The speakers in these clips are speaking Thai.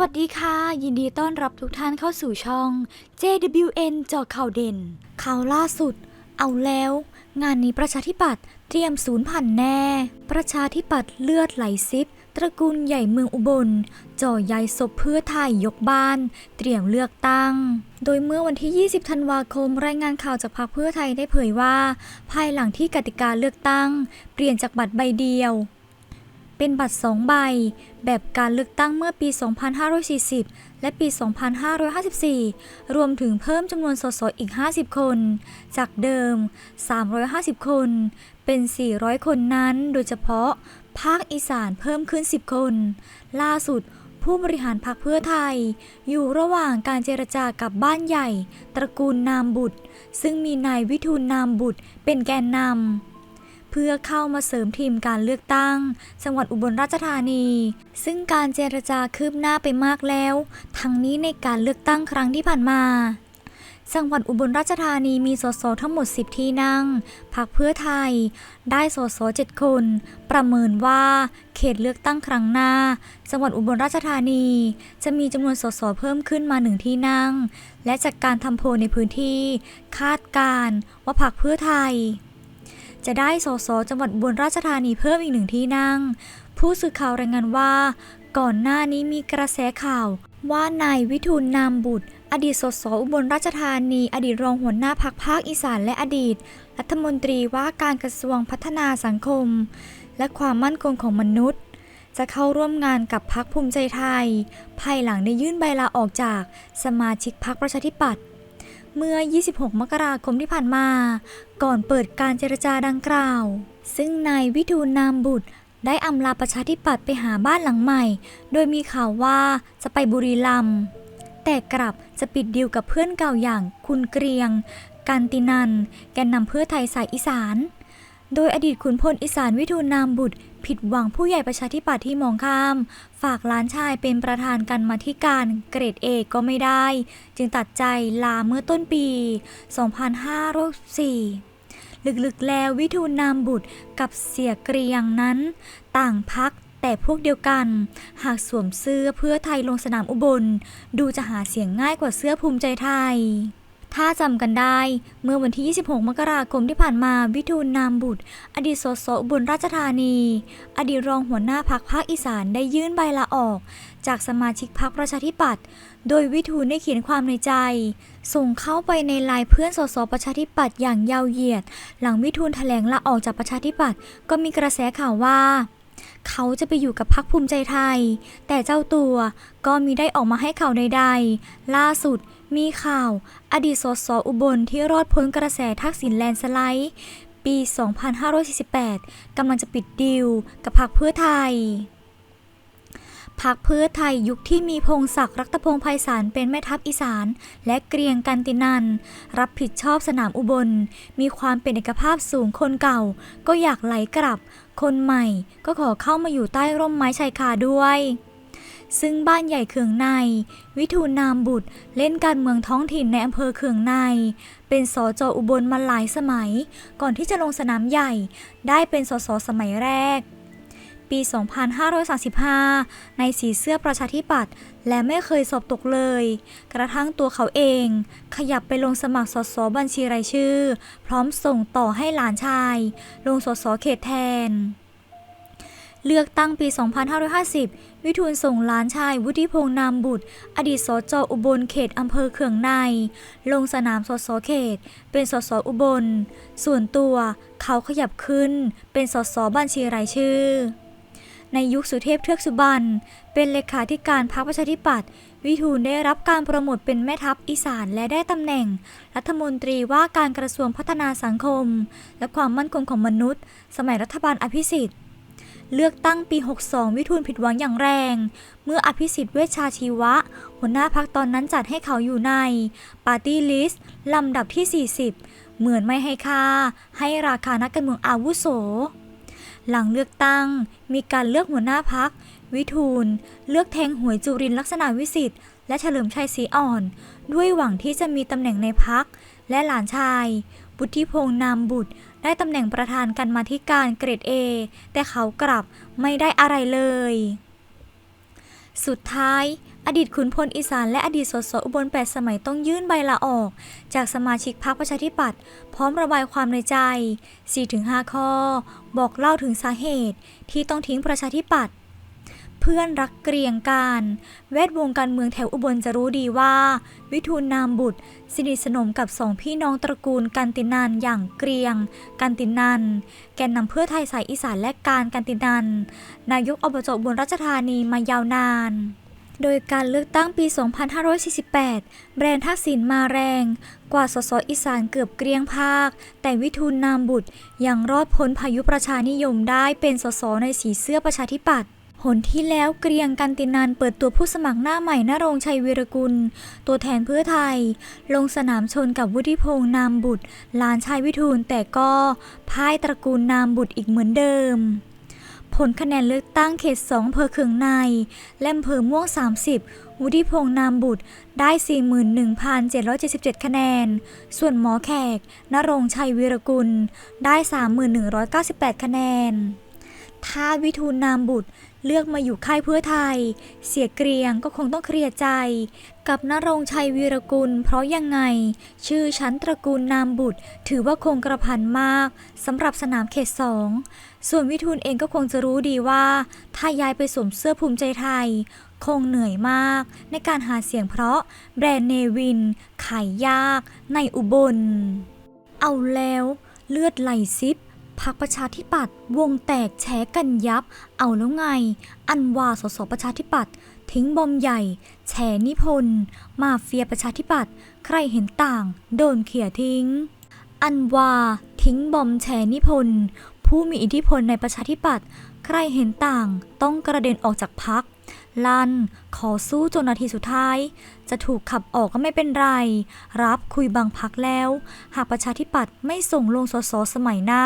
วัสดีค่ะ ยินดีต้อนรับทุกท่านเข้าสู่ช่อง JWN จอข่าวเด่น ข่าวล่าสุด เอาแล้ว งานนี้ประชาธิปัตย์เตรียมศูนย์พันแน่ ประชาธิปัตย์เลือดไหลซิบตระกูลใหญ่เมืองอุบลจ่อใยศพเพื่อไทยยกบ้าน เตรียมเลือกตั้ง โดยเมื่อวันที่ 20 ธันวาคม รายงานข่าวจากพรรคเพื่อไทยได้เผยว่า ภายหลังที่กติกาเลือกตั้ง เปลี่ยนจากบัตรใบเดียว เป็นบัตร 2 ใบ แบบการเลือกตั้งเมื่อปี 2540 และปี 2554 รวมถึงเพิ่มจำนวนสสอีก 50 คน จากเดิม 350 คน เป็น 400 คนนั้นโดยเฉพาะภาคอีสานเพิ่มขึ้น 10 คน ล่าสุดผู้บริหารพรรคเพื่อไทย อยู่ระหว่างการเจรจากับบ้านใหญ่ ตระกูลนามบุตร ซึ่งมีนายวิทูลนามบุตรเป็นแกนนำ เพื่อเข้ามาเสริมทีมการเลือกตั้ง จังหวัดอุบลราชธานี ซึ่งการเจรจาคืบหน้าไปมากแล้ว ทั้งนี้ในการเลือกตั้งครั้งที่ผ่านมาจังหวัดอุบลราชธานีมีสสทั้งหมด 10 ที่นั่ง พรรคเพื่อไทย ได้สส7คน ประเมินว่าเขตเลือกตั้งครั้งหน้า จังหวัดอุบลราชธานี จะมีจำนวนสสเพิ่มขึ้นมาหนึ่งที่นั่ง และจากการทำโพลในพื้นที่ คาดการณ์ว่าพรรคเพื่อไทย จะได้สสจังหวัดอุบลราชธานีเพิ่มอีกหนึ่งที่นั่ง ผู้สื่อข่าวรายงานว่า ก่อนหน้านี้มีกระแสข่าวว่านายวิทูลนามบุตร อดีตสสอุบลราชธานี อดีตรองหัวหน้าพักภาคอีสานและอดีต รัฐมนตรีว่าการกระทรวงพัฒนาสังคม และความมั่นคงของมนุษย์ จะเข้าร่วมงานกับพักภูมิใจไทย ภายหลังได้ยื่นใบลาออกจากสมาชิกพักประชาธิปัตย์ เมื่อ 26 มกราคมที่ผ่านมา ก่อนเปิดการเจรจาดังกล่าว ซึ่งนายวิทูลนามบุตรได้อำลาประชาธิปัตย์ไปหาบ้านหลังใหม่ โดยมีข่าวว่าจะไปบุรีรัมย์แต่กลับจะปิดดีลกับเพื่อนเก่าอย่างคุณเกรียง กันตินัน แกนนำเพื่อไทยสายอีสาน โดยอดีตขุนพลอีสานวิทูลนามบุตร ผิดหวังผู้ใหญ่ประชาธิปัตย์ที่มองข้าม ฝากล้านชายเป็นประธานกันมาธิการเกรดเอก็ไม่ได้ จึงตัดใจลาเมื่อต้นปี 2504ลึกๆ แล้ววิทูลนามบุตรกับเสียเกรียงนั้น ต่างพักแต่พวกเดียวกัน หากสวมเสื้อเพื่อไทยลงสนามอุบล ดูจะหาเสียงง่ายกว่าเสื้อภูมิใจไทย ถ้าจำกันได้ เมื่อวันที่ 26 มกราคมที่ผ่านมาวิทูลนามบุตร อดีตสสอุบลราชธานี อดีตรองหัวหน้าพักภาคอีสานได้ยื่นใบลาออก จากสมาชิกพักประชาธิปัตย์โดยวิทูลได้เขียนความในใจ ส่งเข้าไปในไลน์เพื่อนสสประชาธิปัตย์อย่างยาวเหยียด หลังวิทูลแถลงลาออกจากประชาธิปัตย์ก็มีกระแสข่าวว่าเขาจะไปอยู่กับพักภูมิใจไทย แต่เจ้าตัวก็มีได้ออกมาให้ข่าวใดๆ ล่าสุด มีข่าว อดีตสสอุบลที่รอดพ้นกระแสทักษิณแลนสไลด์ ปี 2548 กำลังจะปิดดีลกับพรรคเพื่อไทยพักเพื่อไทยยุคที่มีพงศักดิ์รัตพงษ์ไพศาลเป็นแม่ทัพอีสาน และเกรียงกันตินัน รับผิดชอบสนามอุบล มีความเป็นเอกภาพสูงคนเก่า ก็อยากไหลกลับ คนใหม่ก็ขอเข้ามาอยู่ใต้ร่มไม้ชายคาด้วย ซึ่งบ้านใหญ่เขืองใน วิทูลนามบุตรเล่นการเมืองท้องถิ่นในอำเภอเขืองใน เป็นสจอุบลมาหลายสมัย ก่อนที่จะลงสนามใหญ่ ได้เป็นสสสมัยแรก ปี 2535 ในสีเสื้อประชาธิปัตย์และไม่เคยสอบตกเลย กระทั่งตัวเขาเอง ขยับไปลงสมัครสสบัญชีรายชื่อ พร้อมส่งต่อให้หลานชาย ลงสสเขตแทน เลือกตั้งปี 2550 วิทูลส่งหลานชาย วุฒิพงษ์นามบุตร อดีตสจอุบลเขตอำเภอเขืองใน ลงสนามสสเขต เป็นสสอุบล ส่วนตัวเขาขยับขึ้น เป็นสสบัญชีรายชื่อ ในยุคสุเทพเทือกสุบรรณเป็นเลขาธิการพรรคประชาธิปัตย์วิทูลได้รับการโปรโมทเป็นแม่ทัพอีสานและได้ตำแหน่ง รัฐมนตรีว่าการกระทรวงพัฒนาสังคม และความมั่นคงของมนุษย์ สมัยรัฐบาลอภิสิทธิ์ เลือกตั้งปี 62 วิทูลผิดหวังอย่างแรง เมื่ออภิสิทธิ์เวชชาชีวะ หัวหน้าพักตอนนั้นจัดให้เขาอยู่ในปาร์ตี้ลิสต์ลำดับที่ 40 เหมือนไม่ให้ค่า ให้ราคานักการเมืองอาวุโส หลังเลือกตั้งมีการเลือกหัวหน้าพัก วิทูล เลือกแทงหวยจุรินลักษณะวิสิทธิ์และเฉลิมชัยศรีอ่อน ด้วยหวังที่จะมีตำแหน่งในพักและหลานชายบุธิพงษ์นามบุตร ได้ตำแหน่งประธานกันมาธิการเกรด A แต่เขากลับไม่ได้อะไรเลย สุดท้าย อดีตขุนพลอีสานและอดีตสสอุบลแปดสมัยต้องยื่นใบลาออก จากสมาชิกพรรคประชาธิปัตย์พร้อมระบายความในใจ 4-5 ข้อ บอกเล่าถึงสาเหตุที่ต้องทิ้งประชาธิปัตย์ เพื่อนรักเกรียงการแวดวงการเมืองแถวอุบลจะรู้ดีว่า วิทูลนามบุตร สนิทสนมกับสองพี่น้องตระกูลกันตินันอย่างเกรียง กันตินันแกนนำเพื่อไทยสายอีสานและการกันตินันนายกอบจอุบลราชธานีมายาวนานโดยการเลือกตั้งปี 2548 แบรนด์ทักษิณมาแรง กว่าสสอีสานเกือบเกรียงภาค แต่วิทูลนามบุตรยังรอดพ้นพายุประชานิยมได้เป็นสสในสีเสื้อประชาธิปัตย์ หนที่แล้วเกรียงกันตินันเปิดตัวผู้สมัครหน้าใหม่นรงชัยวีรกุล ตัวแทนเพื่อไทย ลงสนามชนกับวุฒิพงษ์นามบุตรลานชายวิทูลแต่ก็พ่ายตระกูลนามบุตรอีกเหมือนเดิม ผลคะแนนเลือกตั้งเขต2อำเภอเคืองใน และอำเภอม่วง 30 วุฒิพงษ์นามบุตรได้ 41,777 คะแนน ส่วนหมอแขกนรงชัยวีรกุลได้ 31,198 คะแนน ถ้าวิทูลนามบุตร เลือกมาอยู่ค่ายเพื่อไทย เสียเกรียงก็คงต้องเคลียร์ใจ กับนรงชัยวีรกุล เพราะยังไง ชื่อชั้นตระกูลนามบุตร ถือว่าคงกระพันมากสำหรับสนามเขตสองส่วนวิทูลเองก็คงจะรู้ดีว่า ถ้าย้ายไปสวมเสื้อภูมิใจไทย คงเหนื่อยมากในการหาเสียงเพราะแบรนด์เนวิน ขายยาก ในอุบล เอาแล้ว เลือดไหลซิบ พักประชาธิปัตย์วงแตกแฉกันยับ เอาแล้วไง อันวาสสประชาธิปัตย์ทิ้งบอมใหญ่ แฉนิพนธ์มาเฟียประชาธิปัตย์ใครเห็นต่าง โดนเขี่ยทิ้ง อันวาทิ้งบอมแฉนิพนธ์ผู้มีอิทธิพลในประชาธิปัตย์ใครเห็นต่าง ต้องกระเด็นออกจากพัก ลันขอสู้จนนาทีสุดท้าย จะถูกขับออกก็ไม่เป็นไร รับคุยบางพักแล้ว หากประชาธิปัตย์ไม่ส่งลงสสสมัยหน้า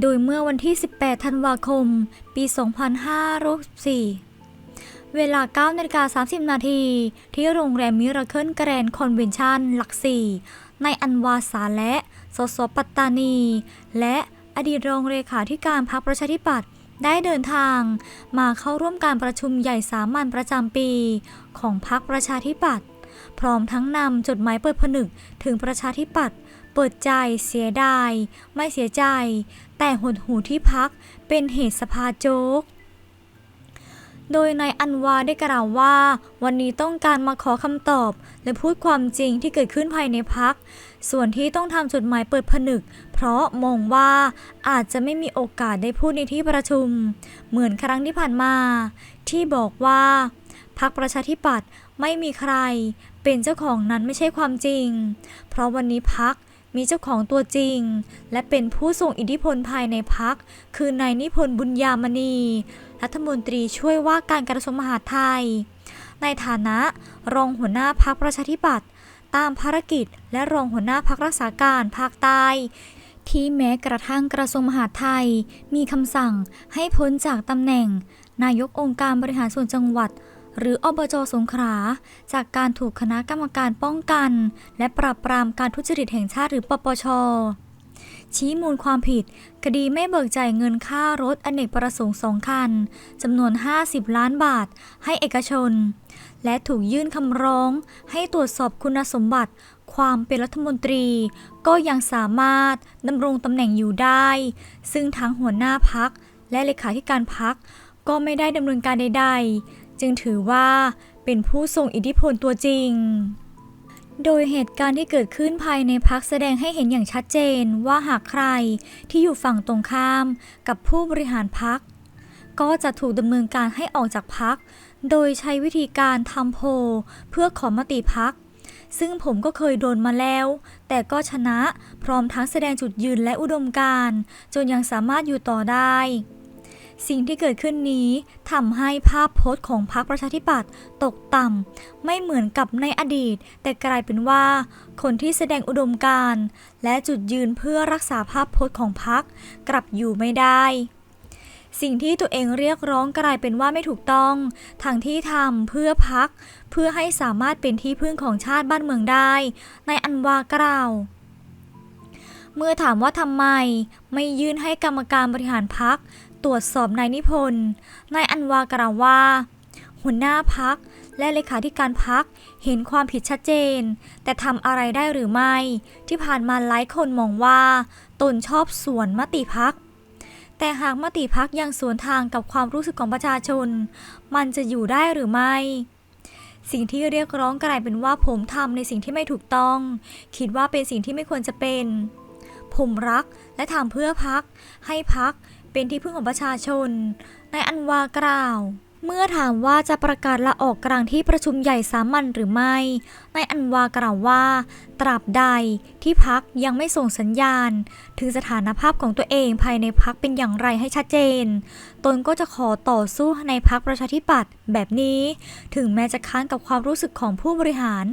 โดยเมื่อวันที่ 18 ธันวาคม ปี 2564เวลา9นาฬิกา30 นาที ที่โรงแรมมิราเคิลแกรนด์คอนเวนชั่นหลักสี่ในอันวาสาและ สสปัตตานี และอดีตรองเลขาธิการพรรคประชาธิปัตย์ ได้เดินทางมาเข้าร่วมการประชุมใหญ่สามัญประจำปี ของพรรคประชาธิปัตย์พร้อมทั้งนำจดหมายเปิดผนึกถึงประชาธิปัตย์เปิดใจเสียดาย ไม่เสียใจ แต่หดหูที่พักเป็นเหตุสภาโจกโดยนายอันวาได้กล่าวว่า วันนี้ต้องการมาขอคำตอบ และพูดความจริงที่เกิดขึ้นภายในพัก ส่วนที่ต้องทำจดหมายเปิดผนึก เพราะมองว่าอาจจะไม่มีโอกาสได้พูดในที่ประชุม เหมือนครั้งที่ผ่านมา ที่บอกว่าพักประชาธิปัตย์ไม่มีใคร เป็นเจ้าของนั้นไม่ใช่ความจริง เพราะวันนี้พักมีเจ้าของตัวจริง และเป็นผู้ทรงอิทธิพลภายในพัก คือนายนิพนธ์บุญญามณี รัฐมนตรีช่วยว่าการกระทรวงมหาดไทย ในฐานะรองหัวหน้าพักประชาธิปัตย์ ตามภารกิจ และรองหัวหน้าพักรักษาการภาคใต้ที่แม้กระทั่งกระทรวงมหาดไทย มีคำสั่งให้พ้นจากตำแหน่ง นายกองค์การบริหารส่วนจังหวัด หรืออบจสงขลาจากการถูกคณะกรรมการป้องกัน และปราบปรามการทุจริตแห่งชาติหรือปปช ชี้มูลความผิด คดีไม่เบิกจ่ายเงินค่ารถอเนกประสงค์สองคันจำนวน 50 ล้านบาท ให้เอกชน และถูกยื่นคำร้อง ให้ตรวจสอบคุณสมบัติ ความเป็นรัฐมนตรี ก็ยังสามารถดำรงตำแหน่งอยู่ได้ ซึ่งทั้งหัวหน้าพักและเลขาธิการพักก็ไม่ได้ดำเนินการใด ๆ จึงถือว่าเป็นผู้ทรงอิทธิพลตัวจริง โดยเหตุการณ์ที่เกิดขึ้นภายในพักแสดงให้เห็นอย่างชัดเจนว่าหากใครที่อยู่ฝั่งตรงข้ามกับผู้บริหารพัก ก็จะถูกดำเนินการให้ออกจากพัก โดยใช้วิธีการทำโพเพื่อขอมติพัก ซึ่งผมก็เคยโดนมาแล้ว แต่ก็ชนะพร้อมทั้งแสดงจุดยืนและอุดมการณ์จนยังสามารถอยู่ต่อได้ สิ่งที่เกิดขึ้นนี้ทำให้ภาพพจน์ของพรรคประชาธิปัตย์ตกต่ำไม่เหมือนกับในอดีต แต่กลายเป็นว่า คนที่แสดงอุดมการณ์ และจุดยืนเพื่อรักษาภาพพจน์ของพรรคกลับอยู่ไม่ได้สิ่งที่ตัวเองเรียกร้องกลายเป็นว่าไม่ถูกต้อง ทางที่ทำเพื่อพัก เพื่อให้สามารถเป็นที่พึ่งของชาติบ้านเมืองได้ ในอันวากล่าว เมื่อถามว่าทำไม ไม่ยื่นให้กรรมการบริหารพัก ตรวจสอบนายนิพนธ์ นายอันวากล่าวว่า หัวหน้าพักและเลขาธิการพักเห็นความผิดชัดเจน แต่ทำอะไรได้หรือไม่ ที่ผ่านมาหลายคนมองว่า ตนชอบสวนมติพัก แต่หากมติพักยังสวนทางกับความรู้สึกของประชาชน มันจะอยู่ได้หรือไม่สิ่งที่เรียกร้องกลายเป็นว่าผมทำในสิ่งที่ไม่ถูกต้อง คิดว่าเป็นสิ่งที่ไม่ควรจะเป็น ผมรักและทำเพื่อพัก ให้พัก เป็นที่พึ่งของประชาชนนายอันวากล่าว เมื่อถามว่าจะประกาศลาออกกลางที่ประชุมใหญ่สามัญหรือไม่นายอันวากล่าวว่า ตราบใดที่พักยังไม่ส่งสัญญาณ ถึงสถานภาพของตัวเองภายในพักเป็นอย่างไรให้ชัดเจน ตนก็จะขอต่อสู้ในพักประชาธิปัตย์แบบนี้ ถึงแม้จะค้านกับความรู้สึกของผู้บริหาร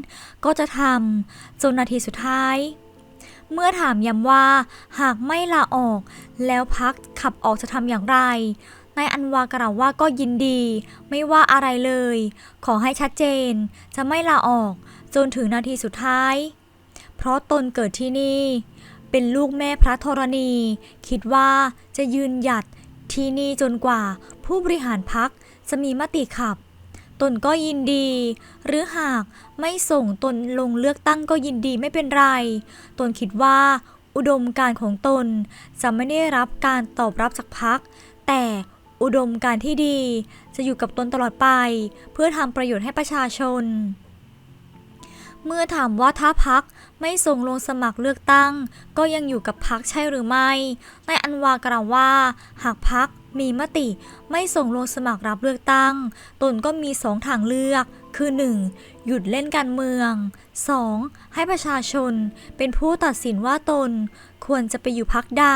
ก็จะทำจนนาทีสุดท้าย เมื่อถามย้ำว่าหากไม่ลาออก แล้วพักขับออกจะทำอย่างไรนายอันวากล่าวว่าก็ยินดี ไม่ว่าอะไรเลย ขอให้ชัดเจน จะไม่ลาออก จนถึงนาทีสุดท้าย เพราะตนเกิดที่นี่ เป็นลูกแม่พระธรณี คิดว่าจะยืนหยัดที่นี่จนกว่าผู้บริหารพักจะมีมติขับ ตนก็ยินดี หรือหากไม่ส่งตนลงเลือกตั้งก็ยินดีไม่เป็นไร ตนคิดว่า อุดมการของตนจะไม่ได้รับการตอบรับจากพัก แต่อุดมการที่ดีจะอยู่กับตนตลอดไป เพื่อทำประโยชน์ให้ประชาชน เมื่อถามว่าถ้าพักไม่ส่งลงสมัครเลือกตั้ง ก็ยังอยู่กับพักใช่หรือไม่นายอันวากล่าวว่า หากพัก มีมติไม่ส่งลงสมัครรับเลือกตั้ง ตนก็มีสองทางเลือก คือ 1. หยุดเล่นการเมือง 2. ให้ประชาชนเป็นผู้ตัดสินว่าตนควรจะไปอยู่พักใด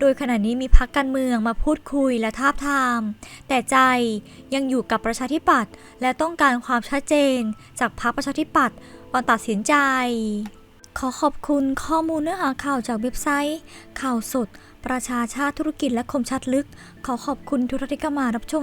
โดยขณะนี้มีพักการเมืองมาพูดคุยและทาบทาม แต่ใจยังอยู่กับประชาธิปัตย์และต้องการความชัดเจน จากพรรคประชาธิปัตย์ก่อนตัดสินใจ ขอขอบคุณข้อมูลเนื้อหาข่าวจากเว็บไซต์ ข่าวสด ประชาชาติธุรกิจและคมชัดลึก ขอขอบคุณทุกท่านที่เข้ามารับชม